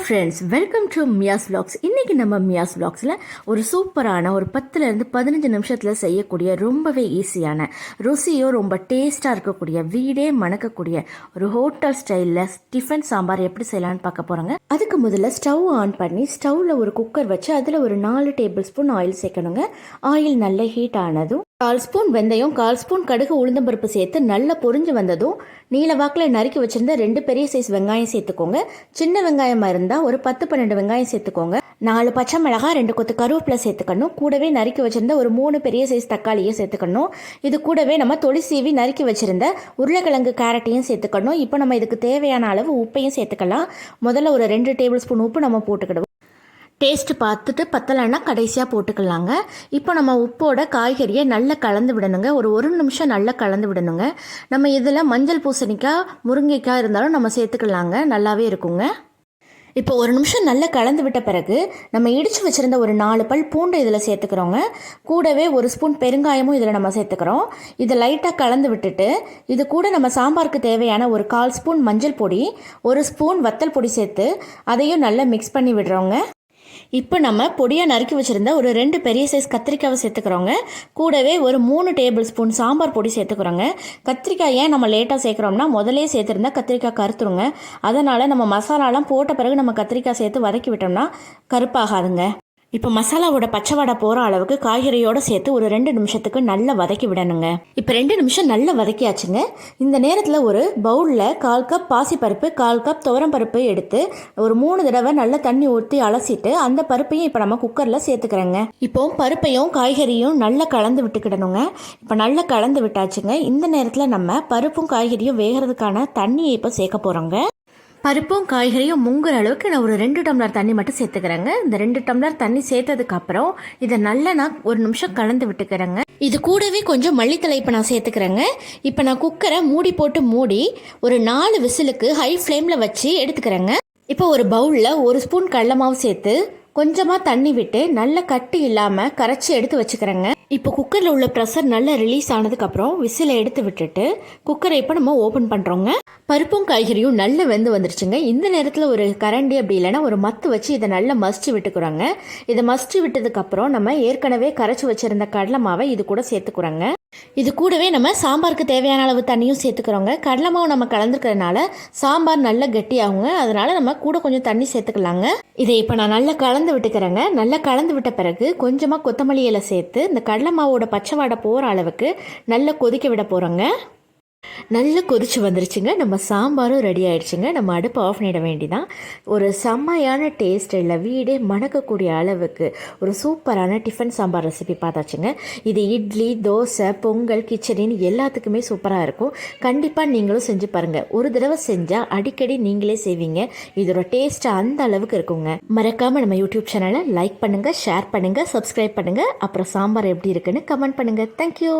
Friends welcome to Miya's vlogs. இன்னைக்கு நம்ம மியாஸ் vlogsல ஒரு சூப்பரான ஒரு பத்துலேருந்து பதினஞ்சு நிமிஷத்தில் செய்யக்கூடிய ரொம்பவே ஈஸியான ருசியோ ரொம்ப டேஸ்ட்டாக இருக்கக்கூடிய வீடே மணக்கக்கூடிய ஒரு ஹோட்டல் ஸ்டைலில் டிஃபன் சாம்பார் எப்படி செய்யலாம்னு பார்க்க போகிறோங்க அதுக்கு முதல்ல ஸ்டவ் ஆன் பண்ணி ஸ்டவ்வில் ஒரு குக்கர் வச்சு அதில் ஒரு நாலு டேபிள் ஸ்பூன் ஆயில் சேர்க்கணுங்க. ஆயில் நல்ல ஹீட் ஆனதும் கால் ஸ்பூன் வெந்தயம் கால் ஸ்பூன் கடுகு உளுந்தம்பருப்பு சேர்த்து நல்லா பொரிஞ்சு வந்ததும் நீல வாக்கில் நறுக்கி வச்சுருந்த ரெண்டு பெரிய சைஸ் வெங்காயம் சேர்த்துக்கோங்க. சின்ன வெங்காயமாக இருந்தால் ஒரு பத்து பன்னெண்டு வெங்காயம் சேர்த்துக்கோங்க. நாலு பச்சை மிளகாய் ரெண்டு கொத்து கருவேப்பிலை சேர்த்துக்கணும். கூடவே நறுக்கி வச்சுருந்த ஒரு மூணு பெரிய சைஸ் தக்காளியை சேர்த்துக்கணும். இது கூடவே நம்ம தொளி சீவி நறுக்கி வச்சுருந்த உருளைக்கிழங்கு கேரட்டையும் சேர்த்துக்கணும். இப்போ நம்ம இதுக்கு தேவையான அளவு உப்பையும் சேர்த்துக்கலாம். முதல்ல ஒரு ரெண்டு டேபிள் ஸ்பூன் உப்பு நம்ம போட்டுக்கிடுவோம். டேஸ்ட் பார்த்துட்டு பத்தலைன்னா கடைசியாக போட்டுக்கலாங்க. இப்போ நம்ம உப்போட காய்கறியை நல்லா கலந்து விடணுங்க. ஒரு ஒரு நிமிஷம் நல்லா கலந்து விடணுங்க. நம்ம இதில் மஞ்சள் பூசணிக்காய் முருங்கைக்காய் இருந்தாலும் நம்ம சேர்த்துக்கலாங்க. நல்லாவே இருக்குங்க. இப்போ ஒரு நிமிஷம் நல்லா கலந்து விட்ட பிறகு நம்ம இடித்து வச்சுருந்த ஒரு நாலு பல் பூண்டு இதில் சேர்த்துக்கிறோங்க. கூடவே ஒரு ஸ்பூன் பெருங்காயமும் இதில் நம்ம சேர்த்துக்கிறோம். இதை லைட்டாக கலந்து விட்டுட்டு இது கூட நம்ம சாம்பாருக்கு தேவையான ஒரு கால் ஸ்பூன் மஞ்சள் பொடி ஒரு ஸ்பூன் வத்தல் பொடி சேர்த்து அதையும் நல்லா மிக்ஸ் பண்ணி விடுறோங்க. இப்போ நம்ம பொடியாக நறுக்கி வச்சுருந்த ஒரு ரெண்டு பெரிய சைஸ் கத்திரிக்காவை சேர்த்துக்கிறோங்க. கூடவே ஒரு மூணு டேபிள் ஸ்பூன் சாம்பார் பொடி சேர்த்துக்கிறோங்க. கத்திரிக்காய் ஏன் நம்ம லேட்டாக சேர்க்குறோம்னா முதலே சேர்த்துருந்தா கத்திரிக்காய் கருத்துருங்க. அதனால் நம்ம மசாலாலாம் போட்ட பிறகு நம்ம கத்திரிக்காய் சேர்த்து வதக்கி விட்டோம்னா கருப்பாகாதுங்க. இப்போ மசாலாவோட பச்சை வடை போகிற அளவுக்கு காய்கறியோடு சேர்த்து ஒரு ரெண்டு நிமிஷத்துக்கு நல்லா வதக்கி விடணுங்க. இப்போ ரெண்டு நிமிஷம் நல்லா வதக்கியாச்சுங்க. இந்த நேரத்தில் ஒரு பவுலில் கால் கப் பாசிப்பருப்பு கால் கப் துவரம் பருப்பு எடுத்து ஒரு மூணு தடவை நல்லா தண்ணி ஊற்றி அலசிட்டு அந்த பருப்பையும் இப்போ நம்ம குக்கரில் சேர்த்துக்கிறோங்க. இப்போ பருப்பையும் காய்கறியும் நல்லா கலந்து விட்டுக்கிடணுங்க. இப்போ நல்லா கலந்து விட்டாச்சுங்க. இந்த நேரத்தில் நம்ம பருப்பும் காய்கறியும் வேகிறதுக்கான தண்ணியை இப்போ சேர்க்க போகிறோங்க பருப்பும் காய்கறியும் முங்குற அளவுக்கு நான் ஒரு ரெண்டு டம்ளர் தண்ணி மட்டும் சேர்த்துக்கிறேங்க. இந்த ரெண்டு டம்ளர் தண்ணி சேர்த்ததுக்கப்புறம் இதை நல்லா நான் ஒரு நிமிஷம் கலந்து விட்டுக்கிறேங்க. இது கூடவே கொஞ்சம் மல்லித்தலை இப்போ நான் சேர்த்துக்கிறேங்க. இப்போ நான் குக்கரை மூடி போட்டு மூடி ஒரு நாலு விசிலுக்கு ஹை ஃப்ளேமில் வச்சு எடுத்துக்கிறேங்க. இப்போ ஒரு பவுலில் ஒரு ஸ்பூன் கடல மாவு சேர்த்து கொஞ்சமாக தண்ணி விட்டு நல்ல கட்டி இல்லாமல் கரைச்சி எடுத்து வச்சுக்கிறேங்க. இப்போ குக்கரில் உள்ள ப்ரெஷர் நல்லா ரிலீஸ் ஆனதுக்கப்புறம் விசிலை எடுத்து விட்டுட்டு குக்கரை இப்போ நம்ம ஓப்பன் பண்ணுறோங்க பருப்பும் காய்கறியும் நல்லா வெந்து வந்துருச்சுங்க. இந்த நேரத்தில் ஒரு கரண்டி அப்படி இல்லைன்னா ஒரு மத்து வச்சு இதை நல்லா மசிச்சு விட்டுக்குறாங்க இதை மசிச்சு விட்டதுக்கப்புறம் நம்ம ஏற்கனவே கரைச்சி வச்சுருந்த கடலை மாவை இது கூட சேர்த்துக்குறோங்க இது கூடவே நம்ம சாம்பாருக்கு தேவையான அளவு தண்ணியும் சேர்த்துக்கிறோங்க. கடலை மாவு நம்ம கலந்துக்கிறதுனால சாம்பார் நல்லா கெட்டியாகுங்க. அதனால் நம்ம கூட கொஞ்சம் தண்ணி சேர்த்துக்கலாங்க. இதை இப்போ நான் நல்லா கலந்து விட்டுக்கிறேங்க. நல்லா கலந்து விட்ட பிறகு கொஞ்சமாக கொத்தமல்லி இலை சேர்த்து இந்த கடலை மாவோட பச்சை வாடை போகிற அளவுக்கு நல்லா கொதிக்க விட போகிறோங்க நல்லா கொதிச்சு வந்துருச்சுங்க. நம்ம சாம்பாரும் ரெடி ஆயிடுச்சுங்க. நம்ம அடுப்பை ஆஃப் பண்ணிட வேண்டிதான். ஒரு செம்மையான டேஸ்ட் இல்லை வீடே மணக்கக்கூடிய அளவுக்கு ஒரு சூப்பரான டிஃபன் சாம்பார் ரெசிபி பார்த்தாச்சுங்க. இது இட்லி தோசை பொங்கல் கிச்சடின்னு எல்லாத்துக்குமே சூப்பராக இருக்கும். கண்டிப்பாக நீங்களும் செஞ்சு பாருங்கள் ஒரு தடவை செஞ்சால் அடிக்கடி நீங்களே செய்வீங்க. இதோட டேஸ்ட் அந்த அளவுக்கு இருக்குங்க. மறக்காமல் நம்ம யூடியூப் சேனலை லைக் பண்ணுங்கள் ஷேர் பண்ணுங்கள் சப்ஸ்கிரைப் பண்ணுங்கள் அப்புறம் சாம்பார் எப்படி இருக்குன்னு கமெண்ட் பண்ணுங்கள் தேங்க்யூ